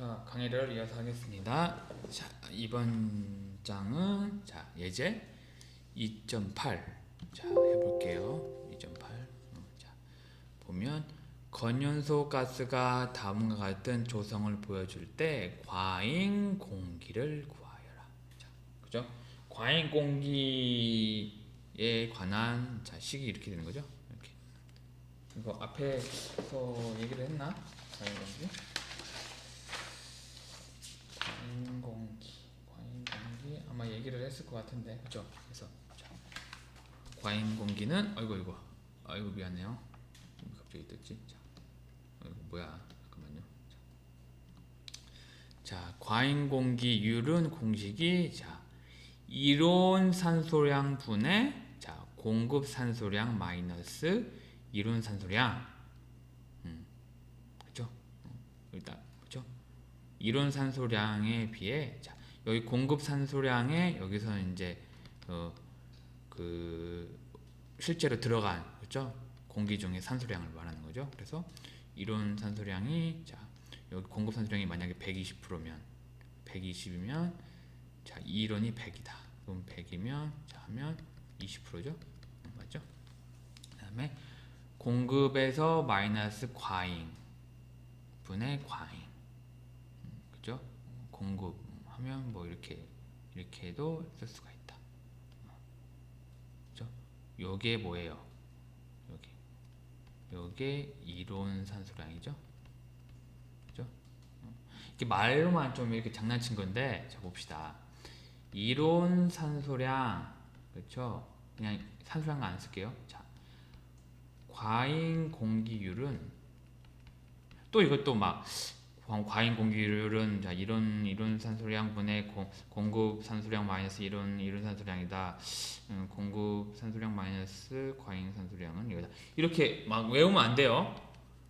자, 강의를 이어서 하겠습니다. 자, 이번 장은 자, 예제 2.8. 자, 해볼게요. 2.8. 어, 자, 보면 건연소 가스가 다음과 같은 조성을 보여줄 때 과잉 공기를 구하여라. 자, 그죠? 과잉 공기에 관한 자, 식이 이렇게 되는 거죠. 이렇게. 이거 앞에서 얘기를 했나? 과잉 공기? 과잉 공기, 과잉 공기 아마 얘기를 했을 것 같은데, 그렇죠? 그래서 자, 과잉 공기는 아이고 이거, 아이고 미안해요. 왜 갑자기 떴지? 자, 아이고 뭐야? 잠깐만요. 자, 자, 과잉 공기율은 공식이 자 이론 산소량 분의 자 공급 산소량 마이너스 이론 산소량, 음, 그렇죠? 일단 그렇죠? 이론 산소량에 비해 자 여기 공급 산소량에 여기서 이제 어, 그 실제로 들어간 그렇죠? 공기 중에 산소량을 말하는 거죠. 그래서 이론 산소량이 자 여기 공급 산소량이 만약에 120%면 120이면 자 이론이 100이다. 그럼 100이면 자 하면 20%죠? 맞죠? 그다음에 공급에서 마이너스 과잉 분의 과잉. 그죠? 공급 하면 뭐 이렇게 이렇게 해도 쓸 수가 있다. 그죠? 요게 뭐예요? 여기 요게 이론 산소량이죠. 그죠? 이렇게 말로만 좀 이렇게 장난친 건데 자 봅시다. 이론 산소량 그렇죠? 그냥 산소량 안 쓸게요. 자 과잉 공기율은 또 이것도 막 과- 과잉 공기율은 자 이런 이론 산소량 분의 공, 공급 산소량 마이너스 이론 이론 산소량이다. 음, 공급 산소량 마이너스 과잉 산소량은 이거다. 이렇게 막 외우면 안 돼요.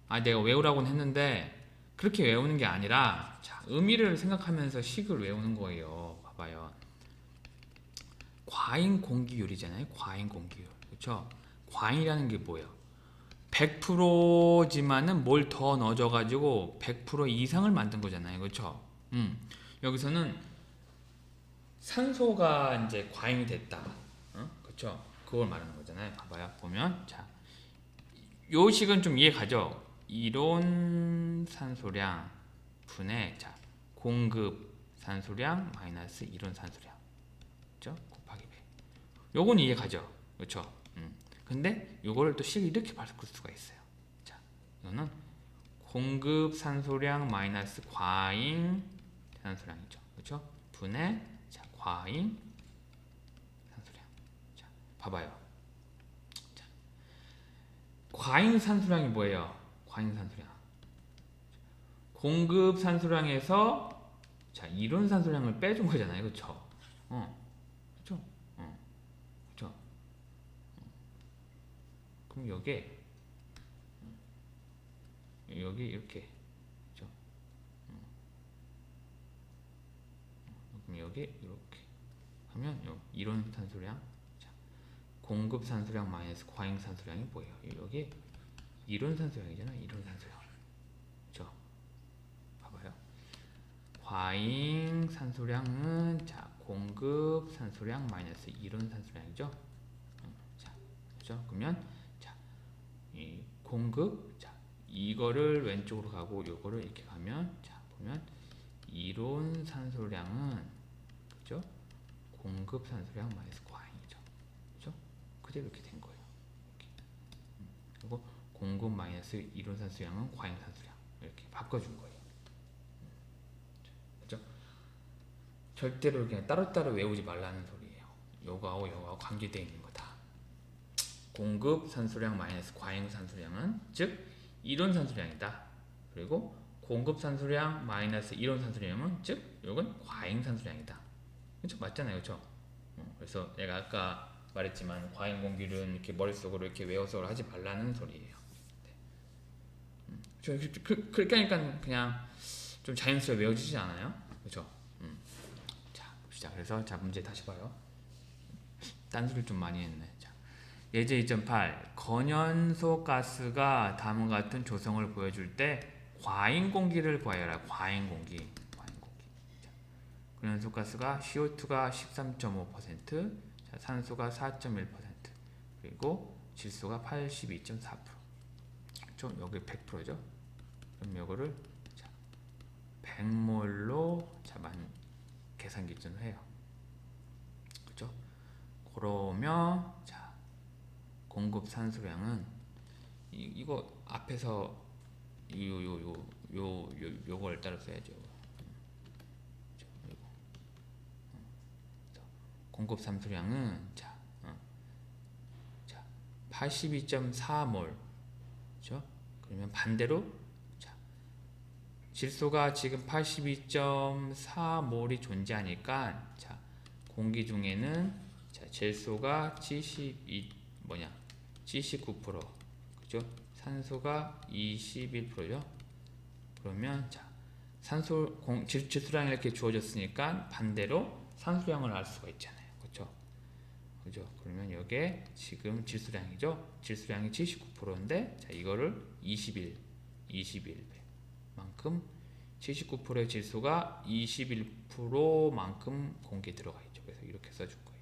아 내가 외우라고는 했는데 그렇게 외우는 게 아니라 자 의미를 생각하면서 식을 외우는 거예요. 봐봐요. 과잉 공기율이잖아요. 과잉 공기율. 그렇죠? 과잉이라는 게 뭐예요? 100%지만은 뭘 더 넣어줘 가지고 100% 이상을 만든 거잖아요, 그렇죠? 음 여기서는 산소가 이제 과잉이 됐다, 어? 그렇죠? 그걸 말하는 거잖아요. 봐봐요, 보면 자, 요 식은 좀 이해 가죠? 이론 산소량 분의 자 공급 산소량 마이너스 이론 산소량, 그렇죠? 곱하기 100. 요건 이해 가죠, 그렇죠? 음. 근데 요거를 또 식 이렇게 바꿀 수가 있어요. 자, 이거는 공급 산소량 마이너스 과잉 산소량이죠. 그렇죠? 분의 자, 과잉 산소량. 자, 봐봐요. 자, 과잉 산소량이 뭐예요? 과잉 산소량. 공급 산소량에서 자, 이론 산소량을 빼준 거잖아요. 그렇죠? 어. 그렇죠? 어. 그렇죠? 그럼 여기에 여기 이렇게 그죠? 음. 그럼 여기 이렇게 하면 요 이론 산소량 자, 공급 산소량 마이너스 과잉 산소량이 뭐예요? 여기 이론 산소량이잖아 이론 산소량 그죠? 봐봐요 과잉 산소량은 자 공급 산소량 마이너스 이론 산소량이죠? 음, 자 그죠? 그러면 이 공급. 자 이거를 왼쪽으로 가고 요거를 이렇게 가면 자 보면 이론 산소량은 그죠? 공급 산소량 마이너스 과잉이죠. 그죠? 그대로 이렇게 된 거예요. 이렇게. 음, 그리고 공급 마이너스 이론 산소량은 과잉 산소량. 이렇게 바꿔준 거예요. 음, 절대로 그냥 따로따로 외우지 말라는 소리예요. 요거하고 요거하고 관계되어 있는 거다 공급 산소량 마이너스 과잉 산소량은 즉 이론 산소량이다. 그리고 공급 산소량 마이너스 이론 산소량은 즉 이건 과잉 산소량이다. 그렇죠? 맞잖아요. 그렇죠? 어, 그래서 내가 아까 말했지만 과잉 공기는 이렇게 머릿속으로 이렇게 외워서 하지 말라는 소리예요. 네. 음, 저 그, 그렇게 하니까 그냥 좀 자연스럽게 외워지지 않아요? 그렇죠? 음. 자, 봅시다. 그래서 자 문제 다시 봐요. 딴소리를 좀 많이 했네. 자. 예제 2.8 건연소 가스가 다음과 같은 조성을 보여줄 때 과잉 공기를 구하여라. 과잉 공기. 과잉 공기. 자, 그연소 가스가 CO2가 13.5%, 자, 산소가 4.1%, 그리고 질소가 82.4%. 좀 여기 100%죠. 그럼 요거를 자, 100몰로 자만 계산 기준으로 해요. 그죠? 그러면 자 공급 산소량은 이, 이거 앞에서 요 요 요 요 요 요, 요, 요걸 따라 써야죠. 자, 요거. 어. 자, 공급 산소량은 자, 어. 자 82.4몰 그죠? 그러면 반대로 자 질소가 지금 82.4몰이 존재하니까 자 공기 중에는 자 질소가 72 뭐냐 79% 그죠? 산소가 21%죠. 그러면 자 산소 공, 질, 질소량이 이렇게 주어졌으니까 반대로 산소량을 알 수가 있잖아요. 그렇죠? 그죠? 그러면 이게 지금 질소량이죠. 질소량이 79%인데 자 이거를 21 21배만큼 79%의 질소가 21%만큼 공기에 들어가 있죠. 그래서 이렇게 써줄 거예요.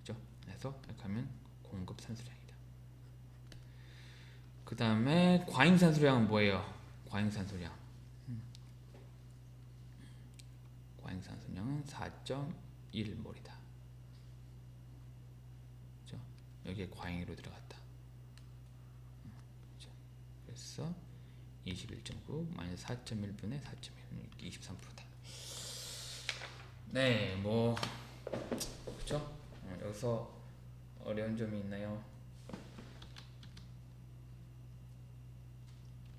그죠? 그래서 이렇게 하면 공급 산소량이다. 그 다음에 과잉 산소량은 뭐예요? 과잉 산소량. 음. 과잉 산소량은 4.1몰이다. 그죠? 여기에 과잉으로 들어갔다. 음, 그죠? 그래서 21.9 마이너스 4.1분의 4.1 23%다. 네, 뭐? 어, 여기서 어려운 점이 있나요?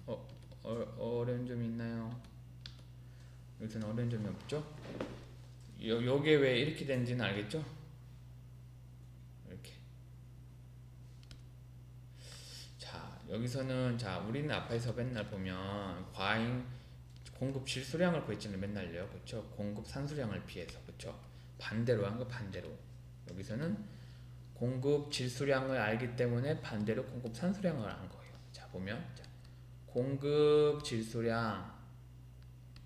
어, 어 어려운 점이 있나요? 여기서는 어려운 점이 없죠? 요 요게 왜 이렇게 된지는 알겠죠? 이렇게. 자, 여기서는 자, 우리는 앞에서 맨날 보면 과잉 공급 질소량을 구했잖아요, 맨날요. 그렇죠? 공급 산소량을 비해서. 그렇죠? 반대로 한 거 반대로. 여기서는 공급 질소량을 알기 때문에 반대로 공급 산소량을 안 거예요. 자, 보면 자, 공급 질소량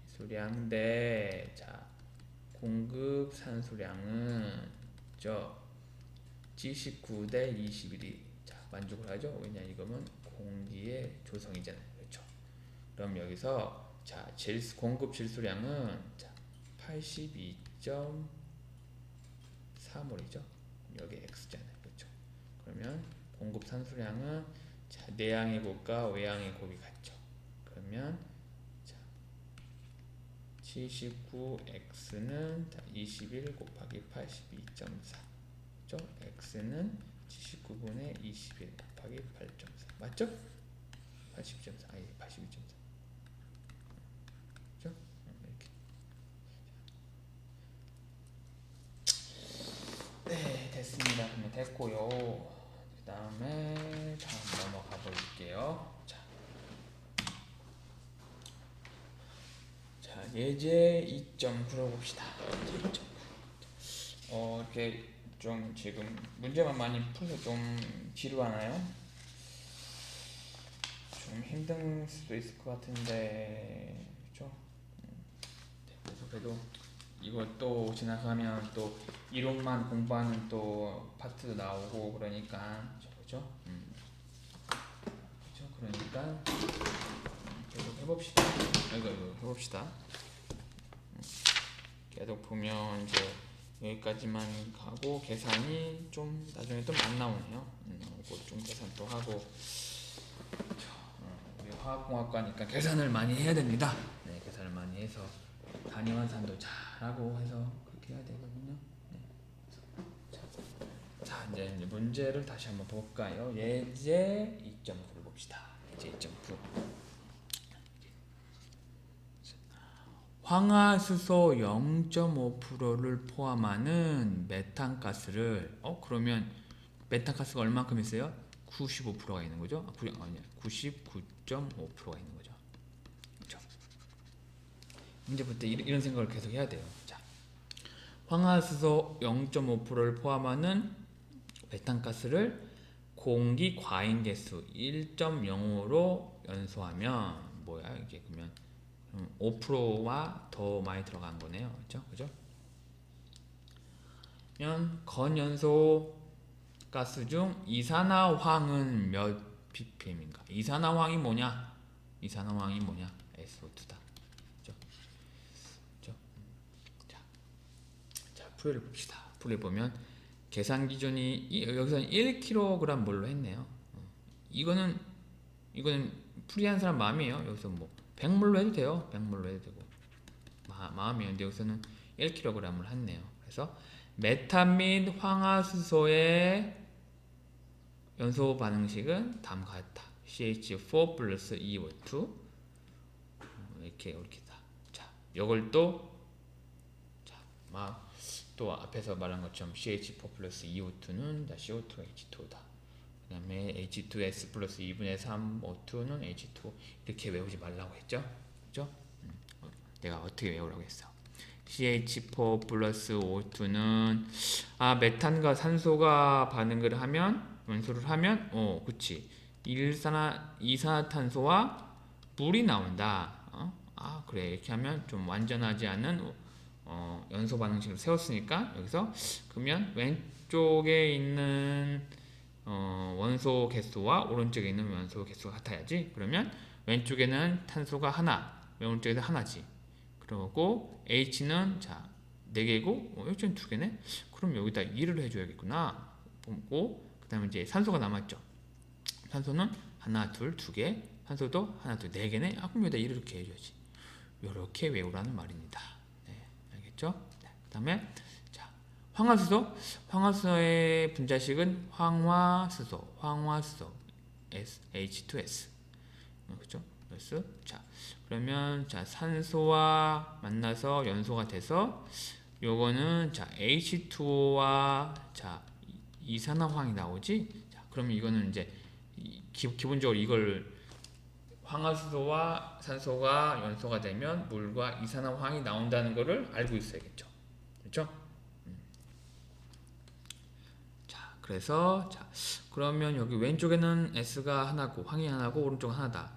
질소량 대 자, 공급 산소량은 저 G19 대 21이 자, 만족을 하죠. 왜냐 이거면 공기의 조성이잖아요. 그렇죠? 그럼 여기서 자, 질, 공급 질소량은 자, 82.4몰이죠. 여기 X잖아요. 그렇죠? 그러면 공급 산소량은 자, 내양의 곱과 외양의 곱이 같죠. 그러면 자, 79x는 21 곱하기 82.4. 그죠? x는 79분의 21 곱하기 8.4. 맞죠? 80.4. 아니, 82.4. 그죠? 이렇게. 네, 됐습니다. 그러면 됐고요. 그 다음에 다음 넘어가 볼게요. 자, 자 예제 2점 풀어봅시다. 예제 2점. 어 이렇게 좀 지금 문제만 많이 풀어서 좀 지루하나요? 좀 힘든 수도 있을 것 같은데 그렇죠? 그래서 그래도 또 지나가면 또 이론만 공부하는 또 파트도 나오고 그러니까 그렇죠? 음. 그렇죠? 그러니까 계속 해봅시다. 이거 이거 해봅시다. 음. 계속 보면 이제 여기까지만 가고 계산이 좀 나중에 또 안 나오네요. 음, 이거 좀 계산 또 하고 그렇죠. 우리 화학공학과니까 계산을 많이 해야 됩니다. 네, 계산을 많이 해서 단위환산도 잘 하고 해서 그렇게 해야 되거든요. 네. 자, 자, 이제 문제를 다시 한번 볼까요? 예제 2.9를 봅시다. 예제 2.9. 황화수소 0.5%를 포함하는 메탄가스를 어 그러면 메탄가스가 얼마큼 있어요? 95%가 있는 거죠? 아, 9, 아니야 99.5%가 있는? 문제 볼 때 이런 생각을 계속 해야 돼요. 자, 황화수소 0.5%를 포함하는 메탄가스를 공기 과잉 개수 1.05로 연소하면 뭐야 이게 그러면 5%와 더 많이 들어간 거네요. 그렇죠? 그죠? 면 건연소 가스 중 이산화황은 몇 ppm인가? 이산화황이 뭐냐? 이산화황이 뭐냐? SO2다. 그죠? 그죠? 자, 자 풀이를 봅시다. 풀이 보면 계산 기준이 이- 여기서는 1kg 뭘로 했네요. 어, 이거는 이거는 풀이한 사람 마음이에요. 여기서 뭐 100물로 해도 돼요. 100물로 해도 되고 마. 근데 여기서는 1kg을 했네요. 그래서 메탄 및 황화수소의 연소 반응식은 다음과 같다. CH4 플러스 EO2 어, 이렇게 이렇게다. 자, 이걸 또 자, 막 또 앞에서 말한 것처럼 CH4 플러스 EO2는 CO2 H2다. 그 다음에 H2S 플러스 2분의 3 O2는 H2 이렇게 외우지 말라고 했죠? 그죠? 음, 어, 내가 어떻게 외우라고 했어? CH4 플러스 O2는 아 메탄과 산소가 반응을 하면 원소를 하면 어 그치 일산화 이산화탄소와 물이 나온다 어? 아 그래 이렇게 하면 좀 완전하지 않은 어, 연소 반응식을 세웠으니까 여기서 그러면 왼쪽에 있는 어, 원소 개수와 오른쪽에 있는 원소 개수가 같아야지. 그러면 왼쪽에는 탄소가 하나 오른쪽에도 하나지. 그러고 H는 자 4개고 어, H는 2개네? 그럼 여기다 2를 해줘야겠구나. 보고 그 다음에 이제 산소가 남았죠. 산소는 하나 둘두개. 산소도 하나 둘 네 개네? 아 그럼 여기다 2를 이렇게 해줘야지. 이렇게 외우라는 말입니다 네 알겠죠? 네, 그 다음에 자 황화수소. 황화수소의 분자식은 황화수소 황화수소. S, H2S 그렇죠? 그래서 자 그러면 자 산소와 만나서 연소가 돼서 요거는 자 H2O와 자 이- 이산화황이 나오지. 자 그러면 이거는 이제 이- 기, 기본적으로 이걸 황화수소와 산소가 연소가 되면 물과 이산화황이 나온다는 거를 알고 있어야겠죠. 그렇죠? 음. 자 그래서 자 그러면 여기 왼쪽에는 S가 하나고 황이 하나고 오른쪽 하나다.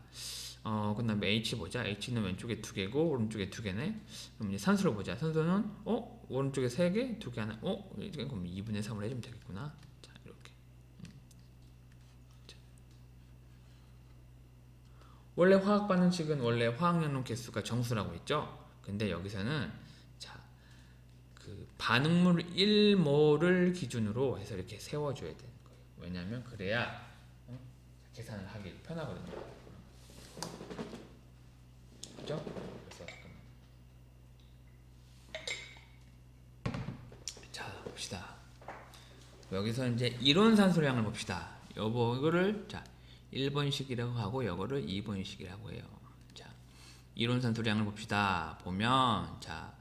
어, 그다음에 H 보자. H는 왼쪽에 두 개고 오른쪽에 두 개네. 그럼 이제 산소를 보자. 산소는 어 오른쪽에 세 개, 두 개 하나. 어 그럼 2분의 3을 해주면 되겠구나. 자 이렇게. 음. 자. 원래 화학 반응식은 원래 화학 연료 개수가 정수라고 했죠. 근데 여기서는 자 그 반응물 1몰을 기준으로 해서 이렇게 세워 줘야 되는 거예요. 왜냐하면 그래야 어? 계산을 하기 편하거든요. 그죠? 그래서 잠깐만. 자 봅시다. 여기서 이제 이론 산소량을 봅시다. 요거 이거를 자 1번식이라고 하고 요거를 2번식이라고 해요. 자 이론 산 소량을 봅시다. 보면 자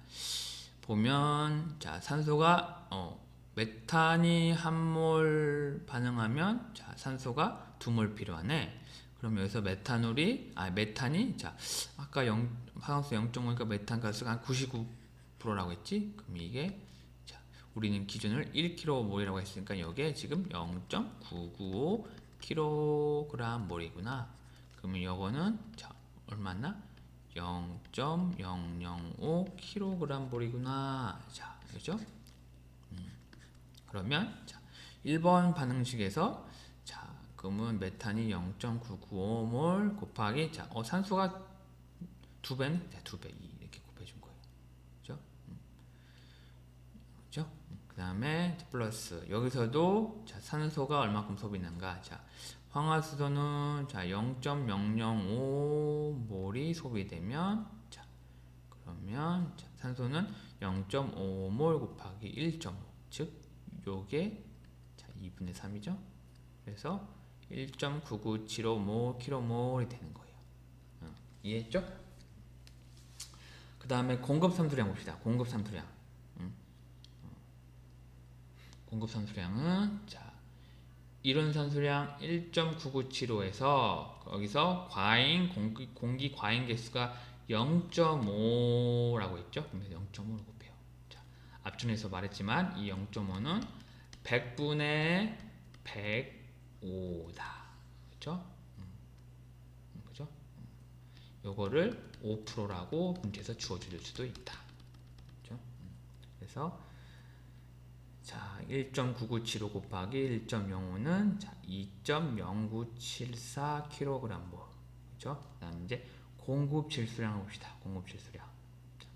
보면 자 산소가 어 메탄이 한 몰 반응하면 자 산소가 두 몰 필요하네. 그럼 여기서 메탄올이 아 메탄이 자 아까 0 화학수 0.5니까 메탄 가스가 한 99%라고 했지? 그럼 이게 자 우리는 기준을 1kg몰이라고 했으니까 여기에 지금 0.995 kg몰이구나. 그러면 요거는 자 얼마나? 0.005 kg몰이구나. 자, 그죠? 음, 그러면 자 1번 반응식에서 자 그러면 메탄이 0.995몰 곱하기 자 어, 산소가 두 배는 자, 두 배. 이렇게 곱해준 거예요. 그죠? 음. 그 다음에 플러스. 여기서도 자 산소가 얼마큼 소비는가? 자 황화수소는 자 0.005몰이 소비되면 자 그러면 자, 산소는 0.5몰 곱하기 1.5 즉 요게 자 2분의 3이죠? 그래서 1.9975몰 kmol이 되는 거예요. 어, 이해했죠? 그 다음에 공급 산소량 봅시다. 공급 산소량 공급 산소량은 자 이론 산소량 1.9975에서 거기서 과잉 공기, 공기 과잉 개수가 0.5라고 했죠. 그러면 0.5를 곱해요. 자, 앞전에서 말했지만 이 0.5는 100분의 105다. 그렇죠? 음, 그죠? 요거를 5%라고 문제에서 주어줄 수도 있다. 음. 그래서 자, 1.9975 곱하기 1.05는 자, 2.0974 kg몰. 그죠? 그다음 이제 공급 질수량을 봅시다. 공급 질수량. 자,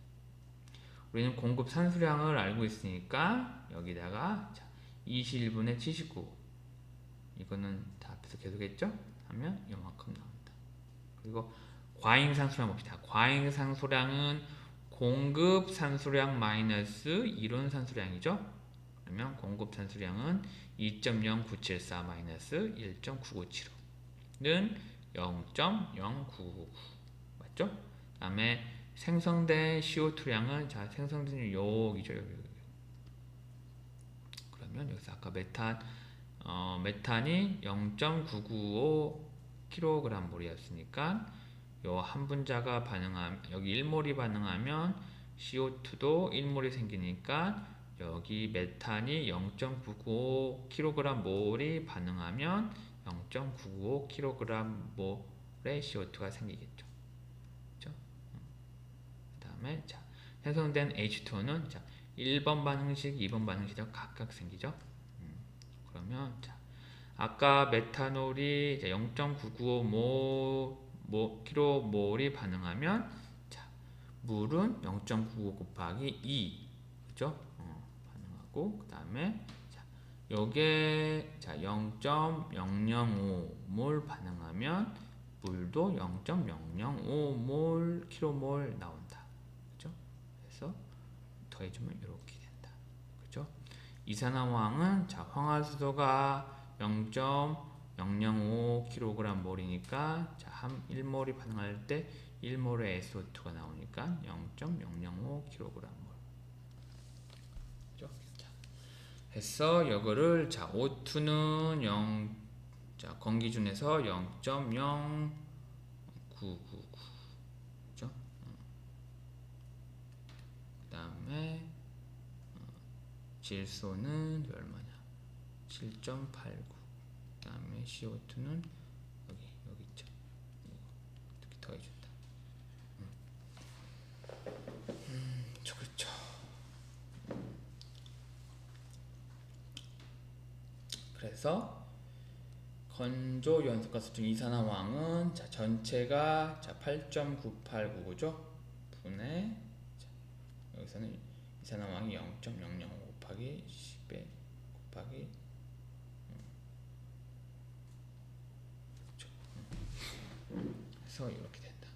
우리는 공급 산수량을 알고 있으니까 여기다가 자, 21분의 79 이거는 다 앞에서 계속했죠? 하면 이만큼 나온다. 그리고 과잉 산수량 봅시다. 과잉 산수량은 공급 산수량 마이너스 이론 산수량이죠? 그러면 공급 산수량은 2.0974 마이너스 1.9975는 0.0999 맞죠? 그 다음에 생성된 CO2량은 자 생성된 여기죠 여기, 여기. 그러면 여기서 아까 메탄 어, 메탄이 0.995 kg몰이었으니까 요 한 분자가 반응하면 여기 1몰이 반응하면 CO2도 1몰이 생기니까 여기 메탄이 0.95 kg몰이 반응하면 0.95 kg몰의 CO2가 생기겠죠. 그렇죠? 그 다음에 자 생성된 H2는 자 1번 반응식, 2번 반응식이 각각 생기죠. 음, 그러면 자 아까 메탄올이 0.995 모, km몰이 반응하면 자 물은 0.95 곱하기 2 그죠? 어, 반응하고 그 다음에 자 여기에 자 0.005몰 반응하면 물도 0.005몰 km몰 나온다. 그죠? 그래서 더해주면 이렇게 된다. 그죠? 이산화황은 자 황화수소가 0.005 kg몰이니까 자, 한 1몰이 반응할 때 1몰의 SO2가 나오니까 0.005 kg몰. 그죠? 자, 해서 이거를 자, O2는 0 자, 건기준에서 0.0999 그죠? 그다음에 질소는 얼마냐? 7.89. 그다음에 CO2는 여기 여기 있죠. 이렇게 더해준다. 음, 음 저 그렇죠. 그래서 건조 연소가스 중 이산화황은 자 전체가 자 8.9899죠. 분의 자, 여기서는 이산화황이 0.005 곱하기 10에 곱하기 해서 이렇게 된다.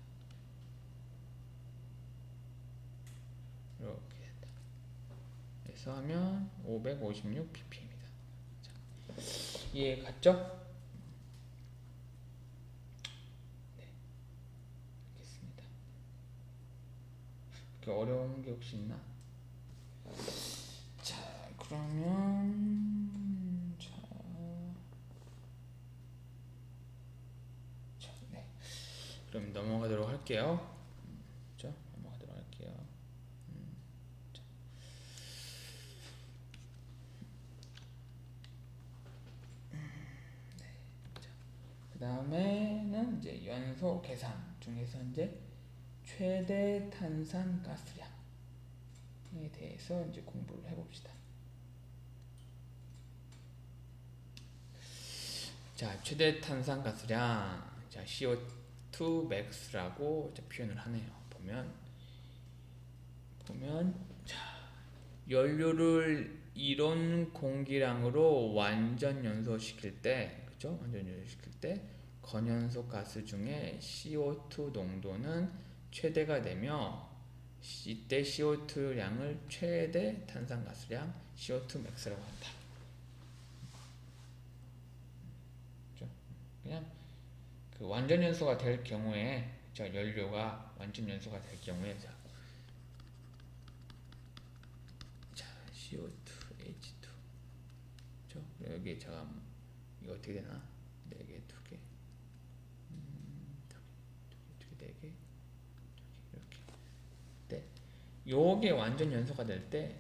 이렇게 된다. 그래서 하면 556 ppm입니다. 자, 이해 갔죠? 네, 알겠습니다. 그렇게 어려운 게 혹시 있나? 자, 그러면 네. 그럼 넘어가도록 할게요. 음, 자, 넘어가도록 할게요. 음, 자. 음, 네. 자, 그 다음에는 이제 연소 계산 중에서 이제 최대 탄산 가스량에 대해서 이제 공부를 해봅시다. 자, 최대 탄산 가스량, 자 CO2 max라고 표현을 하네요. 보면 보면 자 연료를 이론 공기량으로 완전 연소시킬 때, 그죠? 완전 연소시킬 때 건연소 가스 중에 CO2 농도는 최대가 되며 이때 CO2량을 최대 탄산가스량 CO2 max라고 한다. 그냥 그 완전 연소가 될 경우에 저 연료가 완전 연소가 될 경우에 자, 자 CO2 H2 그죠? 여기 제가 이거 어떻게 되나? 네 개, 두 개, 음, 두 개, 두 개, 네 개, 이렇게. 네, 요게 완전 연소가 될 때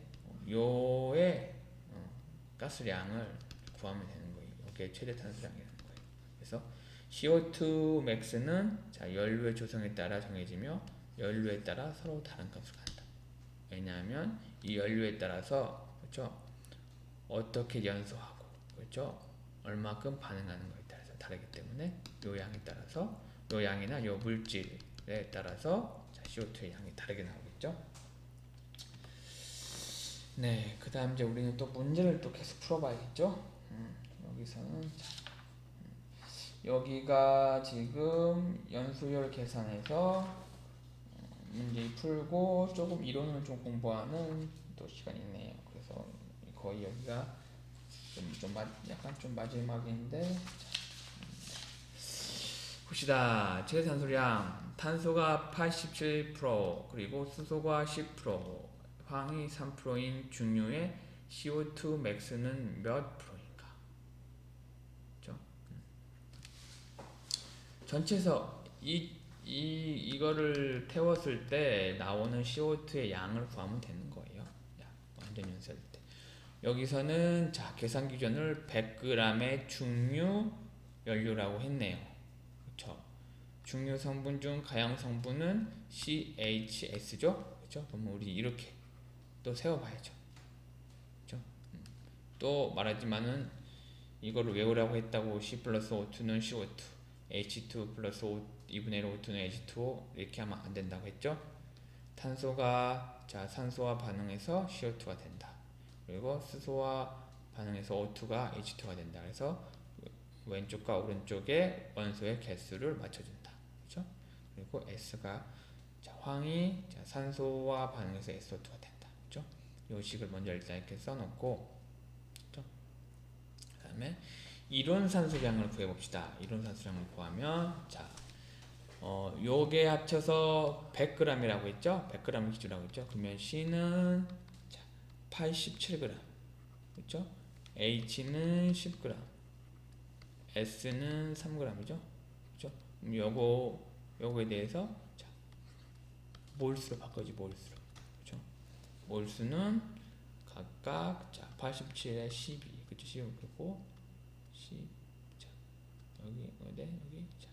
요의 어, 가스량을 구하면 되는 거예요. 이게 최대 탄수량이라는 거예요. 그래서 CO2 max는 자 연료의 조성에 따라 정해지며 연료에 따라 서로 다른 값을 갖다. 왜냐하면 이 연료에 따라서 그렇죠 어떻게 연소하고 그렇죠 얼마큼 반응하는 거에 따라서 다르기 때문에 요 양에 따라서 요 양이나 요 물질에 따라서 자, CO2의 양이 다르게 나오겠죠. 네, 그 다음 이제 우리는 또 문제를 또 계속 풀어봐야겠죠. 음, 여기서는 자, 음, 여기가 지금 연수율 계산해서 어, 문제 풀고 조금 이론을 좀 공부하는 또 시간이 있네요. 그래서 거의 여기가 좀, 좀 마, 약간 좀 마지막인데 자, 음, 봅시다. 최산소량 탄소가 87% 그리고 수소가 10% 황이 3%인 중류의 CO2 맥스는 몇 프로인가? 그죠? 음. 전체에서 이, 이, 이거를 태웠을 때 나오는 CO2의 양을 구하면 되는 거예요. 야, 완전 연소할 때. 여기서는 자, 계산 기준을 100g의 중류 연료라고 했네요. 그렇죠? 중류 성분 중 가양 성분은 CHS죠? 그렇죠? 그러면 우리 이렇게 또 세워봐야죠. 그렇죠? 음. 또 말하지만은 이거를 외우라고 했다고 C 플러스 O2는 CO2, H2 플러스 5, 2분의 1 O2는 H2O 이렇게 하면 안 된다고 했죠. 탄소가 자 산소와 반응해서 CO2가 된다. 그리고 수소와 반응해서 O2가 H2가 된다. 그래서 왼쪽과 오른쪽에 원소의 개수를 맞춰준다. 그렇죠? 그리고 S가 자, 황이 자, 산소와 반응해서 SO2가 된다. 요식을 먼저 일단 이렇게 써놓고 그 다음에 이론 산소량을 구해봅시다. 이론 산소량을 구하면 자, 어, 요게 합쳐서 100g이라고 했죠? 100g 기준이라고 했죠? 그러면 C는 자, 87g 그렇죠? H는 10g S는 3g이죠? 그렇죠? 요거 요거에 대해서 자, 몰수로 바꿔지 몰수로 몰수는 각각 자 87에 12 그쵸? 12 그리고 10 자, 여기 어디 여기 자.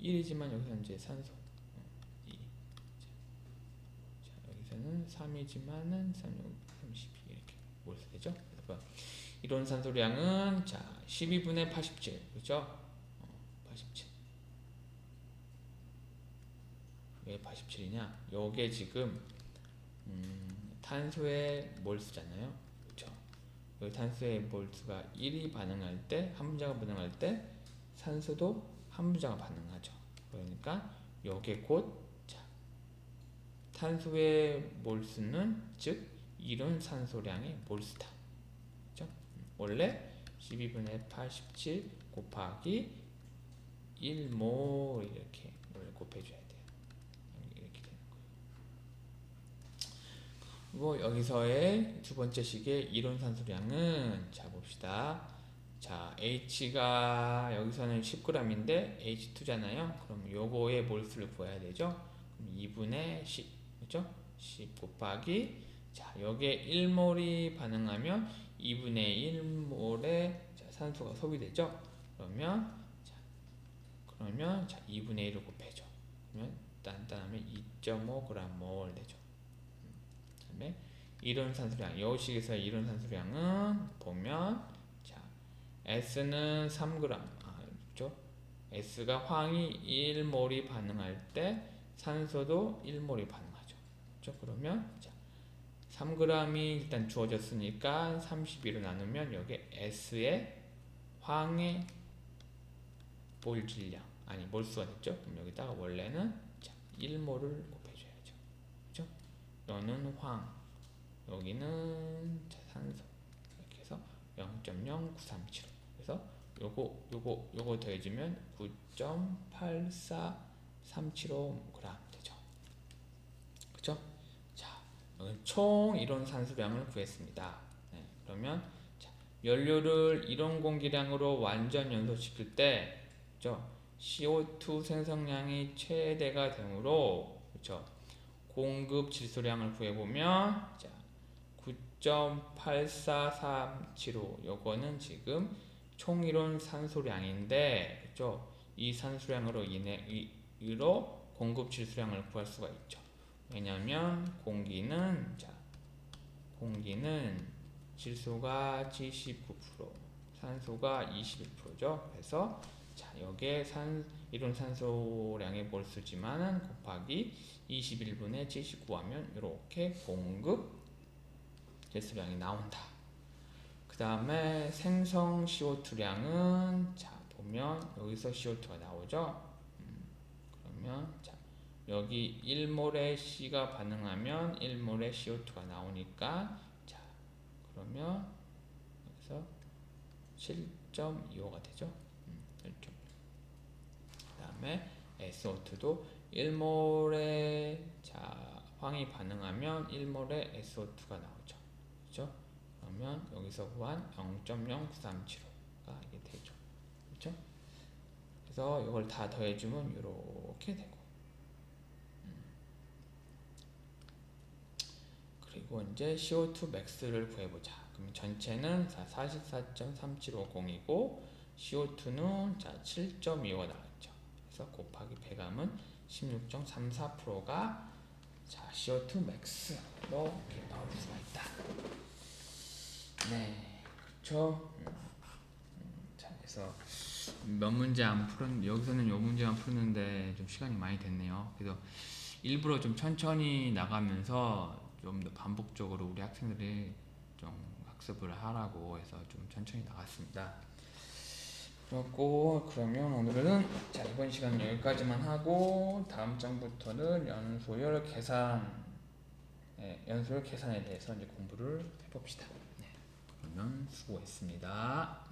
1이지만 여기서 이제 산소. 어, 2 자, 자, 여기서는 3이지만은 3, 32 이렇게 몰수 되죠? 그래서 이론 산소량은 자 12분의 87 그죠 어, 87 왜 87이냐? 요게 지금 음, 탄소의 몰수잖아요. 그렇죠? 여기 탄소의 몰수가 1이 반응할 때, 한 분자가 반응할 때 산소도 한 분자가 반응하죠. 그러니까 요게 곧 자, 탄소의 몰수는 즉 이론 산소량의 몰수다. 그렇죠? 원래 12분의 87 곱하기 1몰 이렇게 곱해줘야 돼요. 이렇게 되는 거예요. 그리고 여기서의 두 번째 식의 이론 산소량은 자 봅시다. 자 H가 여기서는 10g인데 H2잖아요. 그럼 요거의 몰수를 구해야 되죠. 그럼 2분의 10 그렇죠? 10 곱하기 자 여기에 1몰이 반응하면 2분의 1몰의 산소가 소비되죠. 그러면 자 그러면 자 2분의 1을 곱해줘. 그러면 단단하면 2.5g몰 되죠. 그다음에 이론 산소량 여식에서 이론 산소량은 보면 자 S는 3g 아, 그렇죠? S가 황이 1몰이 반응할 때 산소도 1몰이 반응하죠. 그렇죠? 그러면 자 3g이 일단 주어졌으니까 32로 나누면 여기 S의 황의 몰 질량 아니 몰수가 됐죠. 그럼 여기다가 원래는 자 1몰을 곱해줘야죠. 그렇죠? 너는 황 여기는 산소 이렇게 해서 0.0937 그래서 요거 요거 요거 더해주면 9.84375g 되죠. 그죠? 자, 총 이론 산소량을 구했습니다. 네, 그러면 자, 연료를 이론 공기량으로 완전 연소시킬 때, 그죠? CO2 생성량이 최대가 되므로, 그죠? 공급 질소량을 구해보면, 자, 9.84375 요거는 지금 총이론 산소량인데 그죠? 이 산소량으로 인해 이- 이로 공급 질소량을 구할 수가 있죠. 왜냐하면 공기는 자 공기는 질소가 79%, 산소가 21%죠. 그래서 자 여기에 산 이론 산소량의 몰수지만은 곱하기 21분의 79 하면 이렇게 공급 질소량이 나온다. 그 다음에 생성 CO2량은 자 보면 여기서 CO2가 나오죠. 음, 그러면 자 여기 1몰의 C가 반응하면 1몰의 CO2가 나오니까 자 그러면 여기서 7.25가 되죠. 음, 1.25. 그 다음에 SO2도 1몰의 자 황이 반응하면 1몰의 SO2가 나오죠. 그죠? 그러면 여기서 구한 0.09375가 이게 되죠. 그렇죠? 그래서 이걸 다 더해주면 이렇게 되고 음. 그리고 이제 CO2 max를 구해보자. 그럼 전체는 44.3750이고 CO2는 자 7.25가 나왔죠. 그래서 곱하기 100하면 16.34%가 자 CO2 max로 이렇게 나올 수가 있다. 네, 그렇죠. 음, 음, 자, 그래서 몇 문제 안 푸는 여기서는 요 문제만 푸는데 좀 시간이 많이 됐네요. 그래서 일부러 좀 천천히 나가면서 좀 더 반복적으로 우리 학생들이 좀 학습을 하라고 해서 좀 천천히 나갔습니다. 그렇고 그러면 오늘은 자 이번 시간 은 여기까지만 하고 다음 장부터는 연소열 계산 네, 연소열 계산에 대해서 이제 공부를 해봅시다. 네, 그러면 수고했습니다. 네.